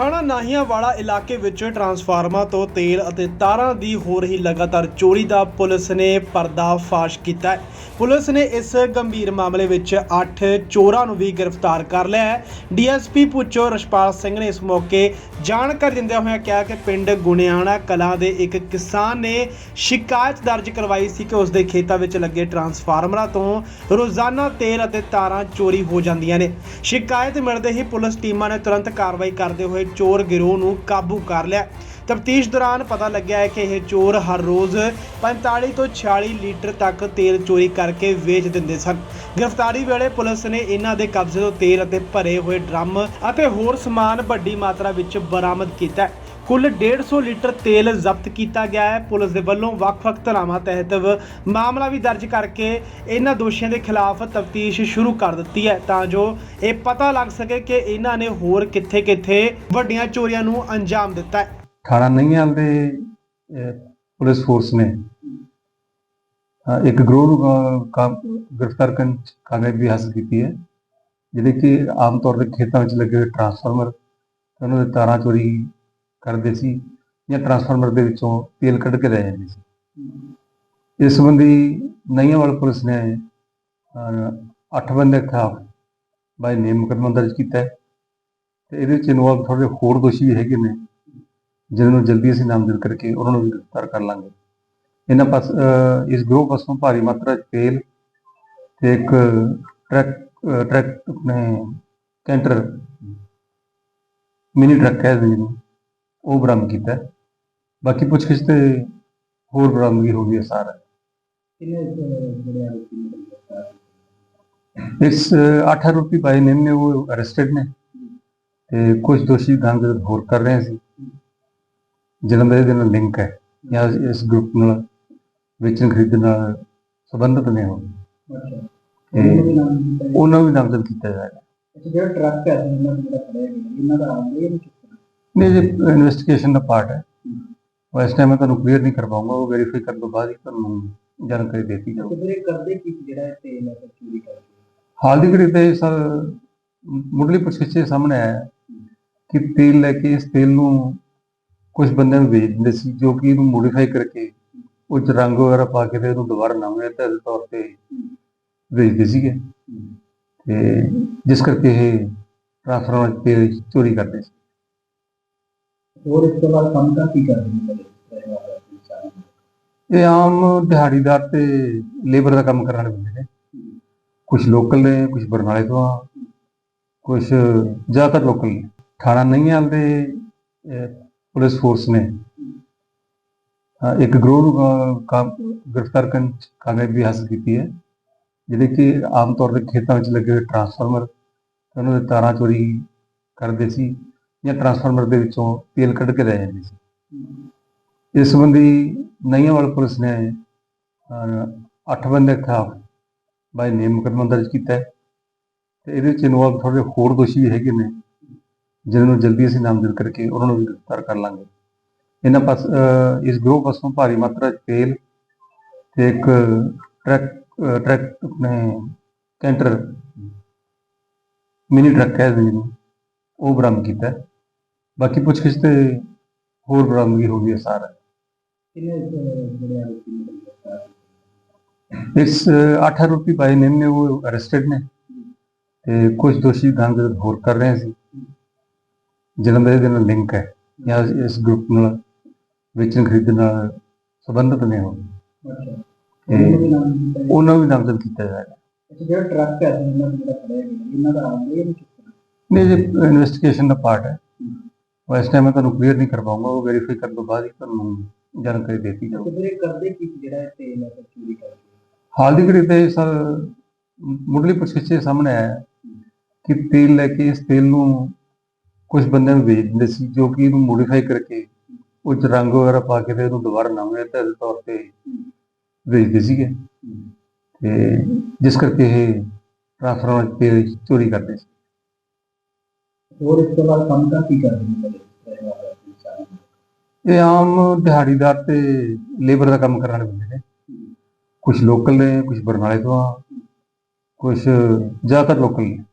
ਥਾਣਾ ਨਾਹੀਆਂ ਇਲਾਕੇ ਵਿੱਚ ਟਰਾਂਸਫਾਰਮਰ ਤੋਂ ਤੇਲ ਅਤੇ ਤਾਰਾਂ ਦੀ ਹੋ ਰਹੀ ਲਗਾਤਾਰ ਚੋਰੀ ਦਾ ਪੁਲਿਸ ਨੇ ਪਰਦਾਫਾਸ਼ ਕੀਤਾ ਹੈ। ਪੁਲਿਸ ਨੇ ਇਸ ਗੰਭੀਰ ਮਾਮਲੇ ਵਿੱਚ 8 ਚੋਰਾਂ ਨੂੰ ਵੀ ਗ੍ਰਿਫਤਾਰ ਕਰ ਲਿਆ ਹੈ। ਡੀਐਸਪੀ ਪੁੱਚੋ ਰਸ਼ਪਾਲ ਸਿੰਘ ਨੇ ਇਸ ਮੌਕੇ ਜਾਣਕਾਰੀ ਦਿੰਦਿਆਂ ਹੋਇਆਂ ਕਿਹਾ ਕਿ ਪਿੰਡ ਗੁਣਿਆਣਾ ਕਲਾਂ ਦੇ ਇੱਕ ਕਿਸਾਨ ਨੇ ਸ਼ਿਕਾਇਤ ਦਰਜ ਕਰਵਾਈ ਸੀ ਕਿ ਉਸ ਦੇ ਖੇਤਾਂ ਵਿੱਚ ਲੱਗੇ ਟਰਾਂਸਫਾਰਮਰਾਂ ਤੋਂ ਰੋਜ਼ਾਨਾ ਤੇਲ ਅਤੇ ਤਾਰਾਂ ਚੋਰੀ ਹੋ ਜਾਂਦੀਆਂ ਨੇ। ਸ਼ਿਕਾਇਤ ਮਿਲਦੇ ਹੀ ਪੁਲਿਸ ਟੀਮਾਂ ਨੇ ਤੁਰੰਤ ਕਾਰਵਾਈ ਕਰਦੇ ਹੋਏ ਚੋਰ ਗਿਰੋਹ ਨੂੰ ਕਾਬੂ ਕਰ ਲਿਆ। ਤਫਤੀਸ਼ ਦੌਰਾਨ ਪਤਾ ਲੱਗਿਆ ਹੈ ਕਿ ਇਹ ਚੋਰ ਹਰ ਰੋਜ਼ 45 ਤੋਂ 46 ਲੀਟਰ ਤੱਕ ਤੇਲ ਚੋਰੀ ਕਰਕੇ ਵੇਚ ਦਿੰਦੇ ਸਨ। ਗ੍ਰਿਫਤਾਰੀ ਵੇਲੇ ਪੁਲਿਸ ਨੇ ਇਹਨਾਂ ਦੇ ਕਬਜ਼ੇ ਤੋਂ ਤੇਲ ਅਤੇ ਭਰੇ ਹੋਏ ਡਰਮ ਅਤੇ ਹੋਰ ਸਮਾਨ ਵੱਡੀ ਮਾਤਰਾ ਵਿੱਚ ਬਰਾਮਦ ਕੀਤਾ ਹੈ। ਕੁੱਲ 150 ਲੀਟਰ ਤੇਲ ਜ਼ਬਤ ਕੀਤਾ ਗਿਆ ਹੈ। ਪੁਲਿਸ ਦੇ ਵੱਲੋਂ ਵੱਖ-ਵੱਖ ਧਾਰਾਵਾਂ ਤਹਿਤ ਮਾਮਲਾ ਵੀ ਦਰਜ ਕਰਕੇ ਇਹਨਾਂ ਦੋਸ਼ੀਆਂ ਦੇ ਖਿਲਾਫ ਤਫਤੀਸ਼ ਸ਼ੁਰੂ ਕਰ ਦਿੱਤੀ ਹੈ। ਤਾਂ ਜੋ ਇਹ ਪਤਾ ਲੱਗ ਸਕੇ ਕਿ ਇਹਨਾਂ ਨੇ ਹੋਰ ਕਿੱਥੇ-ਕਿੱਥੇ ਵੱਡੀਆਂ ਚੋਰੀਆਂ ਨੂੰ ਅੰਜਾਮ ਦਿੱਤਾ ਹੈ। ਥਾਣਾ ਨਈਆਂ ਦੇ ਪੁਲਿਸ ਫੋਰਸ ਨੇ। ਅਹ, ਇੱਕ ਗਰੋਹ ਨੂੰ ਗ੍ਰਿਫਤਾਰ ਕਰਨ ਚ ਕਾਮਯਾਬੀ ਹਾਸਲ ਕੀਤੀ ਹੈ। ਜਿਹੜੇ ਕਿ ਆਮ ਤੌਰ ਤੇ ਖੇਤਾਂ ਵਿੱਚ ਲੱਗੇ ਹੋਏ ਟਰਾਂਸਫਾਰਮਰ ਉਹਨਾਂ ਦੇ ਤਾਰਾਂ ਚੋਰੀ ਕਰਦੇ ਸੀ ਜਾਂ ਟਰਾਂਸਫਾਰਮਰ ਦੇ ਵਿੱਚੋਂ ਤੇਲ ਕੱਢ ਕੇ ਲੈ ਜਾਂਦੇ ਸੀ। ਇਸ ਸੰਬੰਧੀ ਨਈਆਂਵਾਲ ਪੁਲਿਸ ਨੇ ਅਹ, ਅੱਠ ਬੰਦੇ ਖਿਲਾਫ ਬਾਈ ਨੇਮ ਮੁਕੱਦਮਾ ਦਰਜ ਕੀਤਾ ਹੈ ਤੇ ਇਹਦੇ ਵਿੱਚ ਇਨਵੋਲਵ ਥੋੜੇ ਹੋਰ ਦੋਸ਼ੀ ਵੀ ਹੈਗੇ ਨੇ ਜਿਨ੍ਹਾਂ ਨੂੰ ਜਲਦੀ ਅਸੀਂ ਨਾਮਜ਼ਦ ਕਰਕੇ ਉਹਨਾਂ ਨੂੰ ਵੀ ਗ੍ਰਿਫਤਾਰ ਕਰ ਲਾਂਗੇ। ਇਹਨਾਂ ਪਾਸ ਇਸ ਗਰੋਹ ਪਾਸੋਂ ਭਾਰੀ ਮਾਤਰਾ 'ਚ ਤੇਲ ਤੇ ਇੱਕ ਟਰੱਕ ਅਹ ਟਰੱਕ ਆਪਣੇ ਕੈਂਟਰ ਮਿਨੀ ਟਰੱਕ ਹੈ ਜਿਹਨੂੰ ਉਹ ਬਰਾਮਦ ਕੀਤਾ। ਹੈ। ਬਾਕੀ ਪੁੱਛਗਿੱਛ ਤੇ ਹੋਰ ਬਰਾਮਦਗੀ ਹੋ ਗਈ ਹੈ ਸਾਰਾ। ਇਸ 8 ਆਰੋਪੀ ਬਾਈ ਨੇਮ ਨੇ ਉਹ ਅਰੈਸਟਡ ਨੇ। ਤੇ ਕੁਝ ਦੋਸ਼ੀ ਨਾਮਜ਼ਦ ਹੋਰ ਕਰ ਰਹੇ ਸੀ ਜਿਨ੍ਹਾਂ ਦਾ ਇਹਦੇ ਨਾਲ ਲਿੰਕ ਹੈ ਜਾਂ ਇਸ ਗਰੁੱਪ ਨਾਲ ਵੇਚਣ ਖਰੀਦਣ ਨਾਲ ਸੰਬੰਧਿਤ ਨੇ ਉਹ। ਤੇ ਉਹਨਾਂ ਨੂੰ ਵੀ ਨਾਮਜ਼ਦ ਕੀਤਾ ਜਾਏਗਾ। ਜਿਹੜਾ ਟਰੱਕ ਹੈ ਇਹਨਾਂ ਦਾ ਜਿਹੜਾ ਖੜਿਆ ਗਿਆ ਇਹਨਾਂ ਦਾ ਆਉਂਦੇ ਨਹੀਂ ਨਹੀਂ ਜੇ ਇਨਵੈਸਟੀਗੇਸ਼ਨ ਦਾ ਪਾਰਟ ਹੈ ਉਹ ਇਸ ਟਾਈਮ ਮੈਂ ਤੁਹਾਨੂੰ ਕਲੀਅਰ ਨਹੀਂ ਕਰ ਪਾਉਂਗਾ ਉਹ ਵੈਰੀਫਾਈ ਕਰਨ ਤੋਂ ਬਾਅਦ ਹੀ ਤੁਹਾਨੂੰ ਜਾਣਕਾਰੀ ਦੇਤੀ ਜਾਊਗੀ। ਕਿਧਰੇ ਕਰਦੇ ਕੀ ਜਿਹੜਾ ਇਹ ਤੇਲ ਹੈ ਚੋਰੀ ਕਰਕੇ ਹਾਲ ਦੀ ਘੜੀ ਤੇ ਸਰ ਮੁੱਢਲੀ ਪੁੱਛਗਿੱਛ ਸਾਹਮਣੇ ਆਇਆ ਕਿ ਤੇਲ ਲੈ ਕੇ ਇਸ ਤੇਲ ਨੂੰ ਕੁਝ ਬੰਦਿਆਂ ਨੂੰ ਵੇਚ ਦਿੰਦੇ ਸੀ ਜੋ ਕਿ ਇਹਨੂੰ ਮੋਡੀਫਾਈ ਕਰਕੇ ਉਹ 'ਚ ਰੰਗ ਵਗੈਰਾ ਪਾ ਕੇ ਤੇ ਇਹਨੂੰ ਦੁਬਾਰਾ ਨਵੇਂ ਤੇਲ ਤੌਰ ਤੇ ਵੇਚਦੇ ਸੀਗੇ। ਤੇ ਜਿਸ ਕਰਕੇ ਇਹ ਟ੍ਰਾਂਸਫਾਰਮਰ ਤੇਲ ਚੋਰੀ ਕਰਦੇ ਸੀ। ਹੋਰ ਇਸ ਤੋਂ ਬਾਅਦ ਕੰਮ ਤਾਂ ਕਰਦੇ ਨੇ? ਇਹ ਆਮ ਦਿਹਾੜੀਦਾਰ ਤੇ ਲੇਬਰ ਦਾ ਕੰਮ ਕਰਨ ਵਾਲੇ ਬੰਦੇ ਨੇ। ਕੁਝ ਲੋਕਲ ਨੇ ਕੁਝ ਬਰਨਾਲੇ ਤੋਂ ਆ ਕੁਝ ਜ਼ਿਆਦਾਤਰ ਲੋਕਲ ਨੇ। ਥਾਣਾ ਨਈਆਂ ਦੇ ਪੁਲਿਸ ਫੋਰਸ ਨੇ। ਇੱਕ ਗਰੋਹ ਨੂੰ ਗ੍ਰਿਫਤਾਰ ਕਰਨ ਚ ਕਾਮਯਾਬੀ ਹਾਸਲ ਕੀਤੀ ਹੈ। ਜਿਹੜੇ ਕਿ ਆਮ ਤੌਰ ਤੇ ਖੇਤਾਂ ਵਿੱਚ ਲੱਗੇ ਹੋਏ ਟਰਾਂਸਫਾਰਮਰ ਉਹਨਾਂ ਦੇ ਤਾਰਾਂ ਚੋਰੀ ਕਰਦੇ ਸੀ। ਜਾਂ ਟਰਾਂਸਫਾਰਮਰ ਦੇ ਵਿੱਚੋਂ ਤੇਲ ਕੱਢ ਕੇ ਲੈ ਜਾਂਦੇ ਸੀ। ਇਸ ਸੰਬੰਧੀ ਨਈਆਂਵਾਲ ਪੁਲਿਸ ਨੇ ਅਹ, ਅੱਠ ਬੰਦੇ ਖਿਲਾਫ ਬਾਈ ਨੇਮ ਮੁਕੱਦਮਾ ਦਰਜ ਕੀਤਾ ਹੈ। ਤੇ ਇਹਦੇ ਵਿੱਚ ਇਨਵੋਲਵ ਥੋੜੇ ਹੋਰ ਦੋਸ਼ੀ ਵੀ ਹੈਗੇ ਨੇ ਜਿਨ੍ਹਾਂ ਨੂੰ ਜਲਦੀ ਅਸੀਂ ਨਾਮਜ਼ਦ ਕਰਕੇ ਉਹਨਾਂ ਨੂੰ ਵੀ ਗ੍ਰਿਫਤਾਰ ਕਰ ਲਾਂਗੇ। ਇਹਨਾਂ ਪਾਸ ਇਸ ਗਰੋਹ ਪਾਸੋਂ ਭਾਰੀ ਮਾਤਰਾ 'ਚ ਤੇਲ ਤੇ ਇੱਕ ਟਰੱਕ ਅਹ, ਟਰੱਕ ਆਪਣੇ ਕੈਂਟਰ ਮਿਨੀ ਟਰੱਕ ਹੈ ਜਿਹਨੂੰ ਉਹ ਬਰਾਮਦ ਕੀਤਾ ਬਾਕੀ ਪੁੱਛਗਿੱਛ ਤੇ ਹੋਰ ਬਰਾਮਦਗੀ ਹੋ ਗਈ ਹੈ ਸਾਰਾ। ਕਿੰਨੇ ਜਿਹੜੇ ਆਰੋਪੀ ਨੇ ਗ੍ਰਿਫਤਾਰ ਇਸ 8 ਆਰੋਪੀ ਬਾਈ ਨੇਮ ਨੇ ਉਹ ਅਰੈਸਟਡ ਨੇ। ਤੇ ਕੁਝ ਦੋਸ਼ੀ ਨਾਮਜ਼ਦ ਹੋਰ ਕਰ ਰਹੇ ਸੀ। ਜਿਨ੍ਹਾਂ ਦਾ ਨਾਲ ਲਿੰਕ ਹੈ ਜਾਂ ਇਸ ਗਰੁੱਪ ਨਾਲ ਵੇਚਣ ਖਰੀਦਣ ਨਾਲ ਸੰਬੰਧਿਤ ਨੇ ਅੱਛਾ। ਉਹਨਾਂ ਨੂੰ ਨਾਮਜ਼ਦ ਕੀਤਾ ਜਾਏਗਾ ਜਿਹੜਾ ਟਰੱਕ ਹੈ ਇਹਨਾਂ ਦਾ ਖੜਿਆ ਗਿਆ ਇਹਨਾਂ ਦਾ ਆਉਂਦੇ ਨਹੀਂ ਜੇ ਇਨਵੈਸਟੀਗੇਸ਼ਨ ਦਾ ਪਾਰਟ ਹੈ। ਉਹ ਇਸ ਟਾਈਮ ਮੈਂ ਤੁਹਾਨੂੰ ਕਲੀਅਰ ਨਹੀਂ ਕਰ ਪਾਉਂਗਾ ਉਹ ਵੈਰੀਫਾਈ ਕਰਨ ਤੋਂ ਬਾਅਦ ਹੀ ਤੁਹਾਨੂੰ ਜਾਣਕਾਰੀ ਦੇਤੀ ਜਾਊਗੀ। ਕਿਧਰੇ ਕਰਦੇ ਕੀ ਜਿਹੜਾ ਇਹ ਤੇਲ ਹੈ ਚੋਰੀ ਕਰਕੇ ਹਾਲ ਦੀ ਘੜੀ ਤੇ ਸਰ ਮੁੱਢਲੀ 'ਚ ਸਾਹਮਣੇ ਆਇਆ ਹੈ ਕਿ ਤੇਲ ਲੈ ਕੇ ਇਸ ਤੇਲ ਨੂੰ ਕੁਝ ਬੰਦਿਆਂ ਨੂੰ ਵੇਚ ਦਿੰਦੇ ਸੀ ਜੋ ਕਿ ਇਹਨੂੰ ਮੋਡੀਫਾਈ ਕਰਕੇ ਉਹ 'ਚ ਰੰਗ ਵਗੈਰਾ ਪਾ ਕੇ ਤੇ ਇਹਨੂੰ ਦੁਬਾਰਾ ਨਵੇਂ ਤੇਲ ਦੇ ਤੌਰ ਤੇ ਵੇਚਦੇ ਸੀਗੇ। ਤੇ ਜਿਸ ਕਰਕੇ ਇਹ ਟ੍ਰਾਂਸਫਾਰਮਰ ਤੇਲ ਚੋਰੀ ਕਰਦੇ ਸੀ। ਹੋਰ ਇਸ ਤੋਂ ਬਾਅਦ ਕੰਮ ਤਾਂ ਕੀ ਕਰਦੇ ਨੇ ਇਹ ਆਮ ਦਿਹਾੜੀਦਾਰ ਤੇ ਲੇਬਰ ਦਾ ਕੰਮ ਕਰਨ ਵਾਲੇ ਬੰਦੇ ਨੇ। ਕੁਝ ਲੋਕਲ ਨੇ ਕੁਝ ਬਰਨਾਲੇ ਤੋਂ ਆ ਕੁਝ ਜ਼ਿਆਦਾਤਰ ਲੋਕਲ ਨੇ।